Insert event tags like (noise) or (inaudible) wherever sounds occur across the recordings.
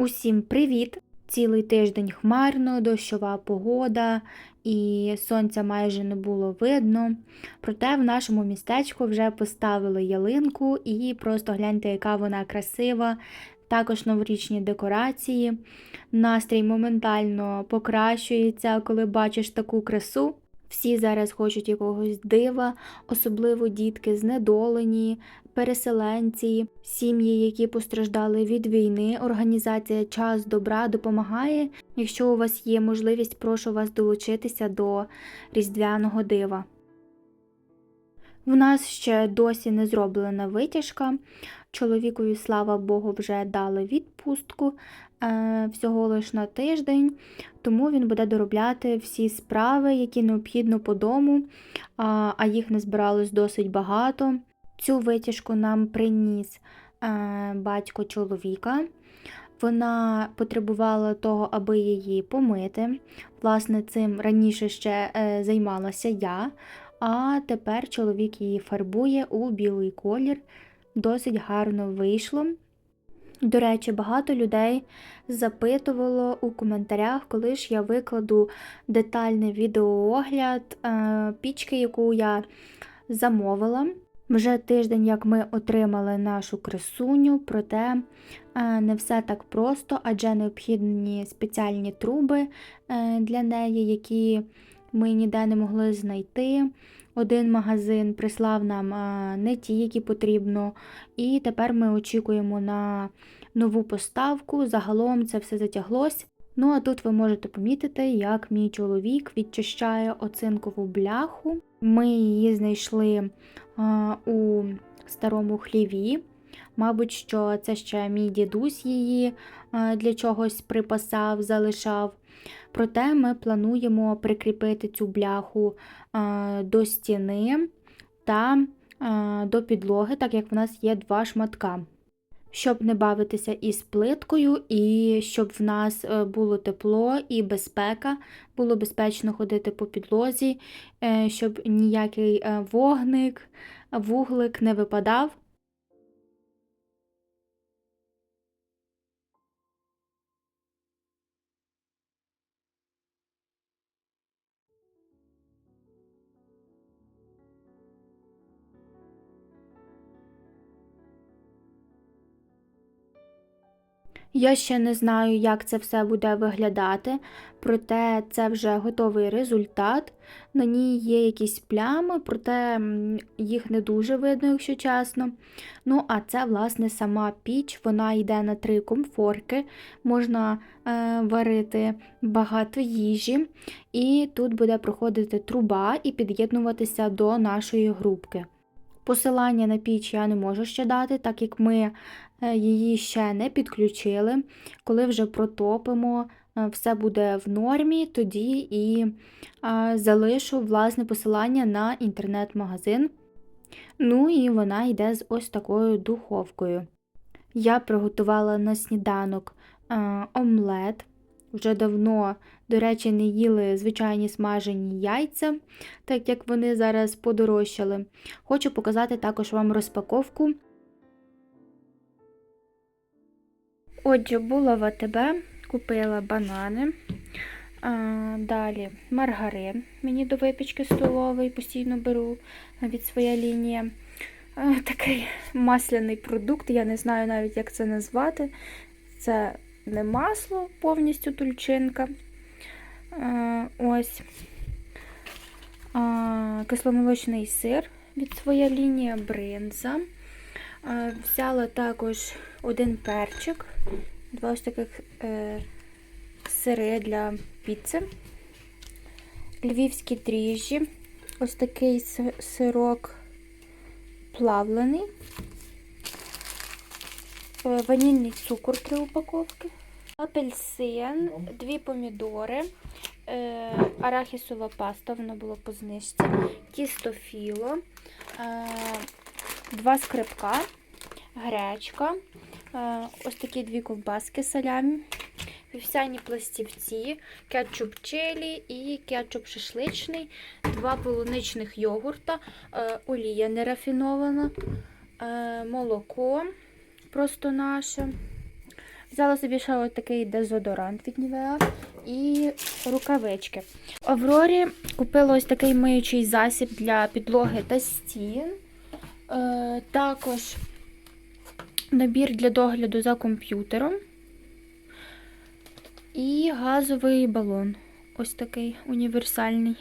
Усім привіт! Цілий тиждень хмарно, дощова погода і сонця майже не було видно. Проте в нашому містечку вже поставили ялинку і просто гляньте, яка вона красива. Також новорічні декорації. Настрій моментально покращується, коли бачиш таку красу. Всі зараз хочуть якогось дива, особливо дітки знедолені, переселенці, сім'ї, які постраждали від війни. Організація Час добра допомагає. Якщо у вас є можливість, прошу вас долучитися до різдвяного дива. В нас ще досі не зроблена витяжка. Чоловікові, слава Богу, вже дали відпустку всього лиш на тиждень, тому він буде доробляти всі справи, які необхідно по дому, а, а їх не збиралось досить багато. Цю витяжку нам приніс е, батько чоловіка. Вона потребувала того, аби її помити. Власне, цим раніше ще е, займалася я, а тепер чоловік її фарбує у білий колір. Досить гарно вийшло. До речі, багато людей запитувало у коментарях, коли ж я викладу детальний відеоогляд е, пічки, яку я замовила. Вже тиждень, як ми отримали нашу красуню, проте е, не все так просто, адже необхідні спеціальні труби е, для неї, які ми ніде не могли знайти. Один магазин прислав нам не ті, які потрібно, і тепер ми очікуємо на нову поставку. Загалом це все затяглось. Ну а тут ви можете помітити, як мій чоловік відчищає оцинкову бляху. Ми її знайшли у старому хліві. Мабуть, що це ще мій дідусь її для чогось припасав, залишав. Проте ми плануємо прикріпити цю бляху до стіни та до підлоги, так як в нас є два шматка щоб не бавитися із плиткою, і щоб в нас е, було тепло і безпека, було безпечно ходити по підлозі, е, щоб ніякий е, вогник, вуглик не випадав. Я ще не знаю, як це все буде виглядати, проте це вже готовий результат. На ній є якісь плями, проте їх не дуже видно, якщо чесно. Ну, а це, власне, сама піч, вона йде на три комфорки, можна е, варити багато їжі, і тут буде проходити труба і під'єднуватися до нашої грубки. Посилання на піч я не можу ще дати, так як ми її ще не підключили. Коли вже протопимо, е, все буде в нормі, тоді і залишу власне посилання на інтернет-магазин. Ну і вона йде з ось такою духовкою. Я приготувала на сніданок е, омлет. Вже давно, до речі, не їли звичайні смажені яйця, так як вони зараз подорожчали. Хочу показати також вам розпаковку Отже, була в АТБ, купила банани. А, Далі маргарин. Мені до випічки столовий, постійно беру від своя лінія. А, такий масляний продукт, я не знаю навіть, як це назвати. Це не масло, повністю тульчинка. А, ось а, кисломолочний сир від своя лінія бринза. Взяла також один перчик, два ось таких е, сири для піци, львівські дріжджі, ось такий сирок плавлений, е, ванільний цукор три упаковки, апельсин, дві помідори, е, арахісова паста, воно було по знижці, тісто філо. Два скрипка, гречка, е, ось такі дві ковбаски салямі, вівсяні пластівці, кетчуп чилі і кетчуп шашличний, два полуничних йогурта, е, олія нерафінована, е, молоко просто наше, Взяла собі ще ось такий дезодорант від Нівеа і рукавички. Аврорі купила ось такий миючий засіб для підлоги та стін. Е, також набір для догляду за комп'ютером. І газовий балон. Ось такий універсальний.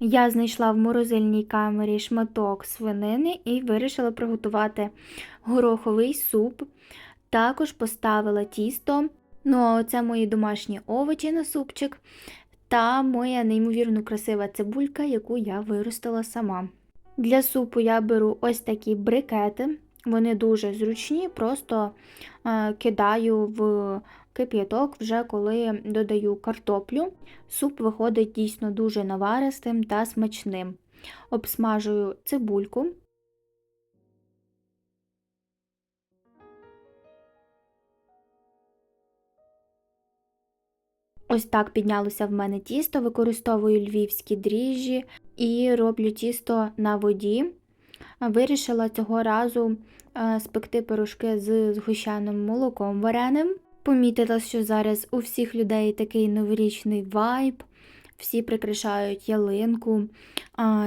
Я знайшла в морозильній камері шматок свинини і вирішила приготувати гороховий суп. Також поставила тісто. Ну, а це мої домашні овочі на супчик та моя неймовірно красива цибулька, яку я виростила сама. Для супу я беру ось такі брикети. Вони дуже зручні, просто е, кидаю в кип'яток вже коли додаю картоплю. Суп виходить дійсно дуже наваристим та смачним. Обсмажую цибульку. Ось так піднялося в мене тісто, використовую львівські дріжджі і роблю тісто на воді. Вирішила цього разу е, спекти пирожки з згущеним молоком вареним. Помітила, що зараз у всіх людей такий новорічний вайб, всі прикрашають ялинку,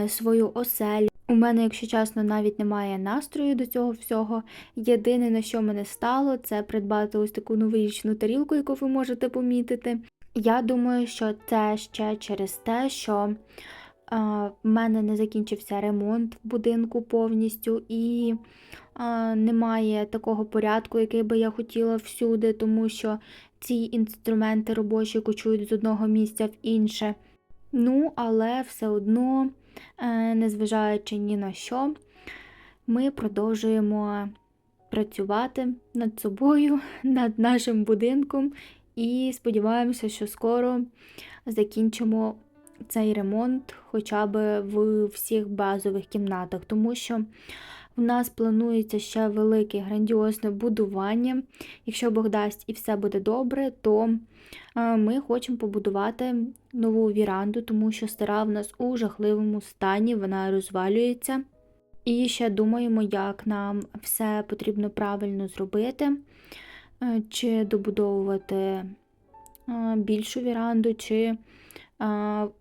свою оселю. У мене, якщо чесно, навіть немає настрою до цього всього. Єдине, на що мене стало, це придбати ось таку новорічну тарілку, яку ви можете помітити. Я думаю, що це ще через те, що в мене не закінчився ремонт в будинку повністю, і немає такого порядку, який би я хотіла всюди, тому що ці інструменти робочі кочують з одного місця в інше. Ну, але все одно, е, незважаючи ні на що, ми продовжуємо працювати над собою, (laughs) над нашим будинком, і сподіваємося, що скоро закінчимо цей ремонт хоча б в всіх базових кімнатах, тому що в нас планується ще велике грандіозне будування. Якщо Бог дасть і все буде добре, то ми хочемо побудувати нову віранду, тому що стара в нас у жахливому стані, вона розвалюється. І ще думаємо, як нам все потрібно правильно зробити, чи добудовувати більшу віранду, чи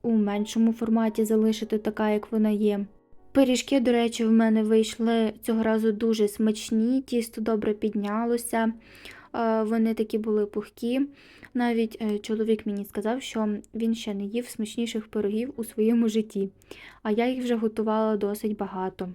у меншому форматі залишити така, як вона є. Пиріжки, до речі, в мене вийшли цього разу дуже смачні, тісто добре піднялося, вони такі були пухкі. Навіть е, чоловік мені сказав, що він ще не їв смачніших пирогів у своєму житті, а я їх вже готувала досить багато.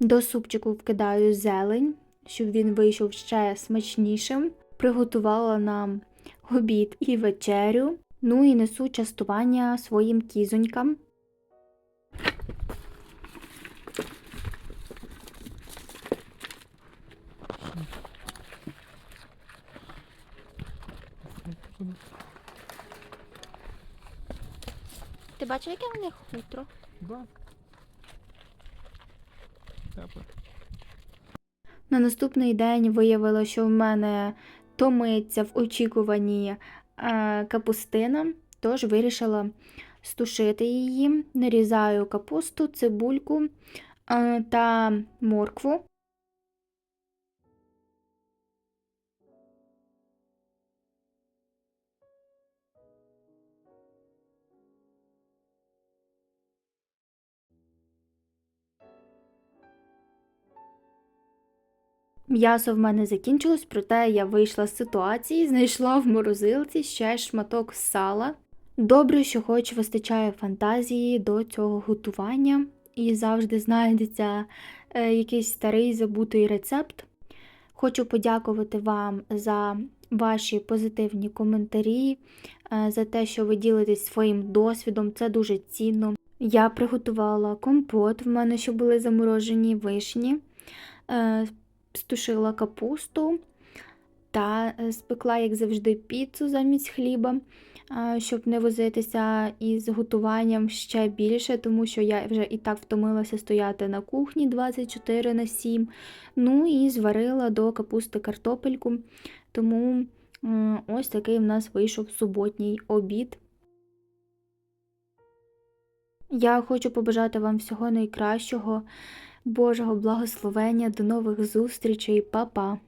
До супчику вкидаю зелень, щоб він вийшов ще смачнішим. Приготувала нам обід і вечерю. Ну і несу частування своїм кізонькам. Ти бачив, яке в них хутро? Да. Тепло. На наступний день виявила, що в мене томиться в очікуванні е, капустина, тож вирішила стушити її, нарізаю капусту, цибульку е, та моркву. М'ясо в мене закінчилось, проте я вийшла з ситуації, знайшла в морозилці ще шматок сала. Добре, що хоч вистачає фантазії до цього готування, і завжди знайдеться е, якийсь старий забутий рецепт. Хочу подякувати вам за ваші позитивні коментарі, е, за те, що ви ділитесь своїм досвідом. Це дуже цінно. Я приготувала компот, в мене ще були заморожені вишні, е, стушила капусту та е, спекла, як завжди, піцу замість хліба, щоб не возитися із готуванням ще більше, тому що я вже і так втомилася стояти на кухні 24 на 7. Ну і зварила до капусти картопельку. Тому ось такий в нас вийшов суботній обід. Я хочу побажати вам всього найкращого, Божого благословення, до нових зустрічей, Па-па!